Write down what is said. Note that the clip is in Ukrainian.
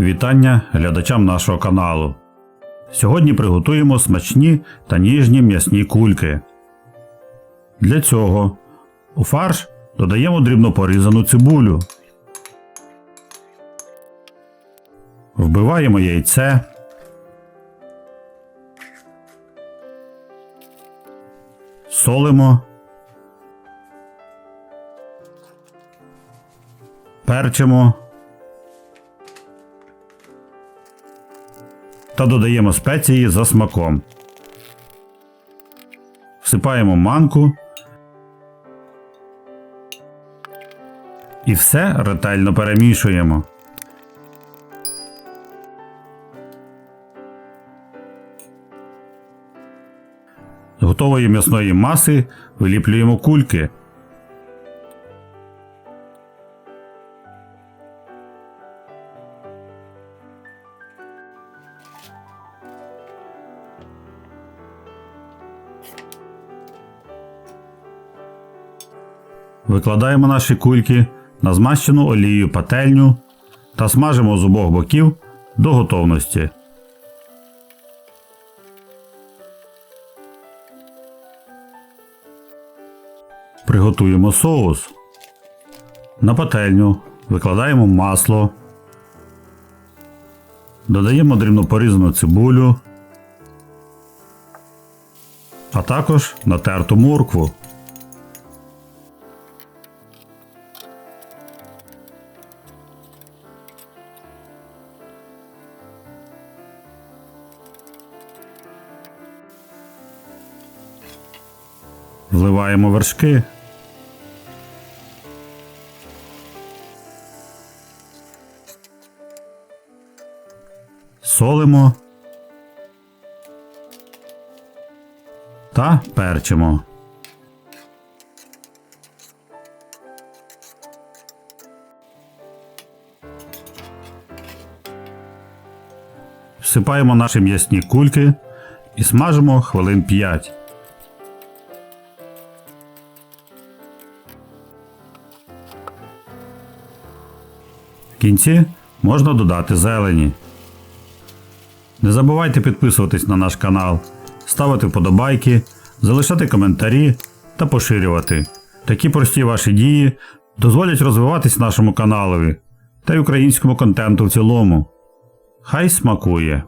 Вітання глядачам нашого каналу. Сьогодні приготуємо смачні та ніжні м'ясні кульки. Для цього у фарш додаємо дрібно порізану цибулю. Вбиваємо яйце. Солимо. Перчимо. Та додаємо спеції за смаком. Всипаємо манку. І все ретельно перемішуємо. З готової м'ясної маси виліплюємо кульки. Викладаємо наші кульки на змащену олією пательню та смажимо з обох боків до готовності. Приготуємо соус. На пательню викладаємо масло. Додаємо дрібно порізану цибулю, а також натерту моркву. Вливаємо вершки. Солимо та перчимо. Всипаємо наші м'ясні кульки і смажимо хвилин 5. В кінці можна додати зелені. Не забувайте підписуватись на наш канал, ставити вподобайки, залишати коментарі та поширювати. Такі прості ваші дії дозволять розвиватись нашому каналові та й українському контенту в цілому. Хай смакує!